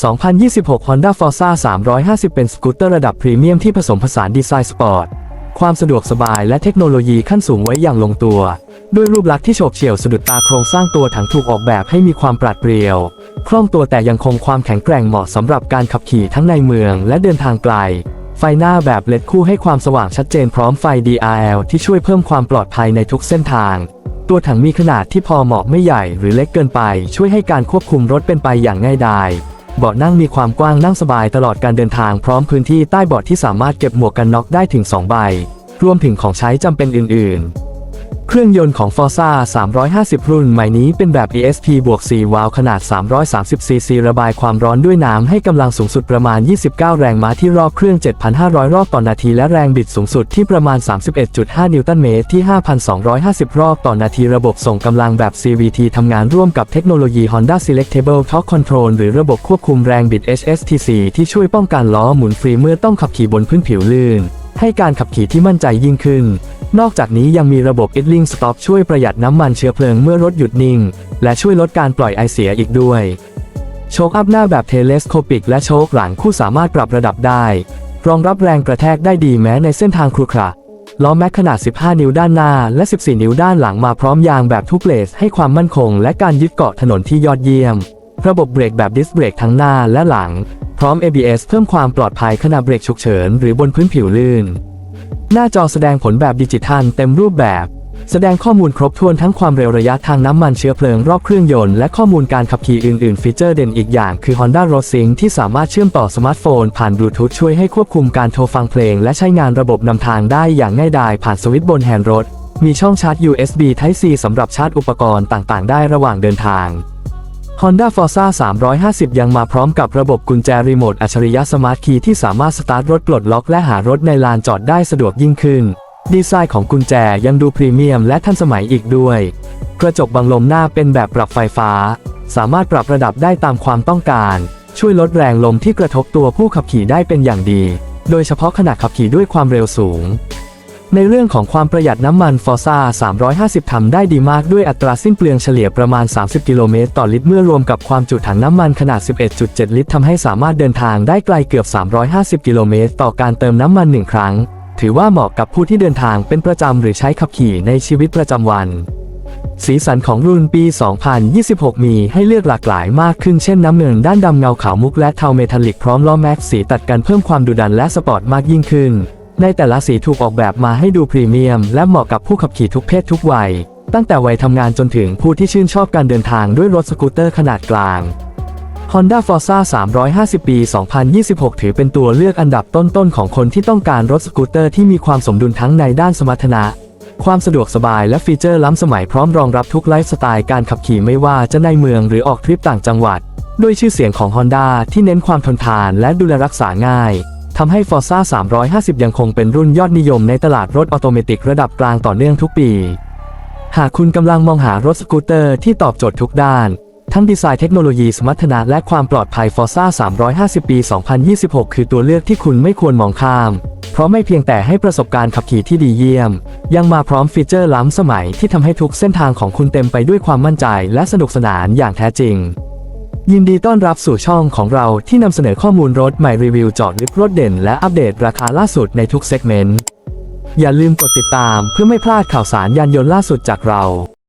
2026 Honda Forza 350 เป็นสกูตเตอร์ระดับพรีเมียมที่ผสมผสานดีไซน์สปอร์ต ความสะดวกสบายและเทคโนโลยีขั้นสูงไว้อย่างลงตัว ด้วยรูปลักษณ์ที่โฉบเฉี่ยวสะดุดตาโครงสร้างตัวถังถูกออกแบบให้มีความปราดเปรียว คล่องตัวแต่ยังคงความแข็งแกร่งเหมาะสำหรับการขับขี่ทั้งในเมืองและเดินทางไกล ไฟหน้าแบบเลดคู่ให้ความสว่างชัดเจนพร้อมไฟ DRL ที่ช่วยเพิ่มความปลอดภัยในทุกเส้นทาง ตัวถังมีขนาดที่พอเหมาะไม่ใหญ่หรือเล็กเกินไป ช่วยให้การควบคุมรถเป็นไปอย่างง่ายดายเบาะนั่งมีความกว้างนั่งสบายตลอดการเดินทางพร้อมพื้นที่ใต้เบาะที่สามารถเก็บหมวกกันน็อกได้ถึง 2 ใบ รวมถึงของใช้จำเป็นอื่น ๆ เครื่องยนต์ของ Forza 350 รุ่นใหม่นี้เป็นแบบ ESP บวก 4 วาล์วขนาด 330ซีซีระบายความร้อนด้วยน้ำให้กำลังสูงสุดประมาณ 29 แรงม้าที่รอบเครื่อง 7,500 รอบต่อนาที และแรงบิดสูงสุดที่ประมาณ 31.5 นิวตันเมตรที่ 5,250 รอบต่อนาทีระบบส่งกำลังแบบ CVT ทำงานร่วมกับเทคโนโลยี Honda Selectable Torque Control หรือระบบควบคุมแรงบิด HSTC ที่ช่วยป้องกันล้อหมุนฟรีเมื่อต้องขับขี่บนพื้นผิวลื่น ให้การขับขี่ที่มั่นใจยิ่งขึ้น นอกจากนี้ยังมีระบบ idling stop ช่วยประหยัดน้ำมันเชื้อเพลิงเมื่อรถหยุดนิ่ง และช่วยลดการปล่อยไอเสียอีกด้วย โชคอัพหน้าแบบเทเลสโคปิกและโชคหลังคู่สามารถปรับระดับได้ รองรับแรงกระแทกได้ดีแม้ในเส้นทางครุขระล้อแม็กขนาด 15 นิ้วด้านหน้า และ 14 นิ้วด้านหลังมาพร้อมยางแบบทุกเลสให้ความมั่นคง และการยึดเกาะถนนที่ยอดเยี่ยม ระบบเบรกแบบดิสเบรกทั้งหน้าและหลัง พร้อม ABS เพิ่มความปลอดภัยขณะเบรกฉุกเฉินหรือบนพื้นผิวลื่น หน้าจอแสดงผลแบบดิจิทัลเต็มรูปแบบ แสดงข้อมูลครบถ้วนทั้งความเร็วระยะทางน้ำมันเชื้อเพลิงรอบเครื่องยนต์และข้อมูลการขับขี่อื่น ๆ ฟีเจอร์เด่นอีกอย่างคือ Honda r o Sync ที่สามารถเชื่อมต่อสมาร์ทโฟน ผ่านบลูทูธช่วยให้ควบคุมการโทรฟังเพลง และใช้งานระบบนำทางได้อย่างง่ายดายผ่านสวิตช์บนแฮนด์รถ มีช่องชาร์จ USB Type C สำหรับชาร์จอุปกรณ์ต่าง ๆ ได้ระหว่างเดินทาง Honda Forza 350 ยังมาพร้อมกับระบบกุญแจรีโมทอัจฉริยะสมาร์ทคีย์ที่สามารถสตาร์ทรถปลดล็อกและหารถในลานจอดได้สะดวกยิ่งขึ้น ดีไซน์ของกุญแจยังดูพรีเมียมและทันสมัยอีกด้วย กระจกบังลมหน้าเป็นแบบปรับไฟฟ้า สามารถปรับระดับได้ตามความต้องการ ช่วยลดแรงลมที่กระทบตัวผู้ขับขี่ได้เป็นอย่างดี โดยเฉพาะขณะขับขี่ด้วยความเร็วสูง ในเรื่องของความประหยัดน้ำมัน Forza 350 ทำได้ดีมากด้วยอัตราสิ้นเปลืองเฉลี่ยประมาณ 30 กิโลเมตรต่อลิตรเมื่อรวมกับความจุถังน้ำมันขนาด 11.7 ลิตรทำให้สามารถเดินทางได้ไกลเกือบ 350 กิโลเมตรต่อการเติมน้ำมันหนึ่งครั้ง ถือว่าเหมาะกับผู้ที่เดินทางเป็นประจำหรือใช้ขับขี่ในชีวิตประจำวัน สีสันของรุ่นปี 2026 มีให้เลือกหลากหลายมากขึ้นเช่นน้ำเงินด้านดำเงาขาวมุกและเทาเมทัลลิกพร้อมล้อแม็กซ์สีตัดกันเพิ่มความดุดันและสปอร์ตมากยิ่งขึ้น ในแต่ละสีถูกออกแบบมาให้ดูพรีเมียม และเหมาะกับผู้ขับขี่ทุกเพศทุกวัย ตั้งแต่วัยทำงานจนถึงผู้ที่ชื่นชอบการเดินทางด้วยรถสกูตเตอร์ขนาดกลาง Honda Forza 350 ปี 2026 ถือเป็นตัวเลือกอันดับต้นๆของคนที่ต้องการรถสกูตเตอร์ที่มีความสมดุลทั้งในด้านสมรรถนะ ความสะดวกสบายและฟีเจอร์ล้ำสมัยพร้อมรองรับทุกไลฟ์สไตล์การขับขี่ไม่ว่าจะในเมืองหรือออกทริปต่างจังหวัด ด้วยชื่อเสียงของ Honda ที่เน้นความทนทานและดูแลรักษาง่าย ทำให้ Forza 350 ยังคงเป็นรุ่นยอดนิยมในตลาดรถออโตเมติกระดับกลางต่อเนื่องทุกปี หากคุณกำลังมองหารถสกูตเตอร์ที่ตอบโจทย์ทุกด้าน ทั้งดีไซน์เทคโนโลยีสมรรถนะและความปลอดภัย Forza 350 ปี 2026 คือตัวเลือกที่คุณไม่ควรมองข้าม เพราะไม่เพียงแต่ให้ประสบการณ์ขับขี่ที่ดีเยี่ยม ยังมาพร้อมฟีเจอร์ล้ำสมัยที่ทำให้ทุกเส้นทางของคุณเต็มไปด้วยความมั่นใจและสนุกสนานอย่างแท้จริง ยินดีต้อนรับสู่ช่องของเราที่นำเสนอข้อมูลรถใหม่รีวิวจอดลิฟต์รถเด่น และอัปเดตราคาล่าสุดในทุกเซกเมนต์ อย่าลืมกดติดตามเพื่อไม่พลาดข่าวสารยานยนต์ล่าสุดจากเรา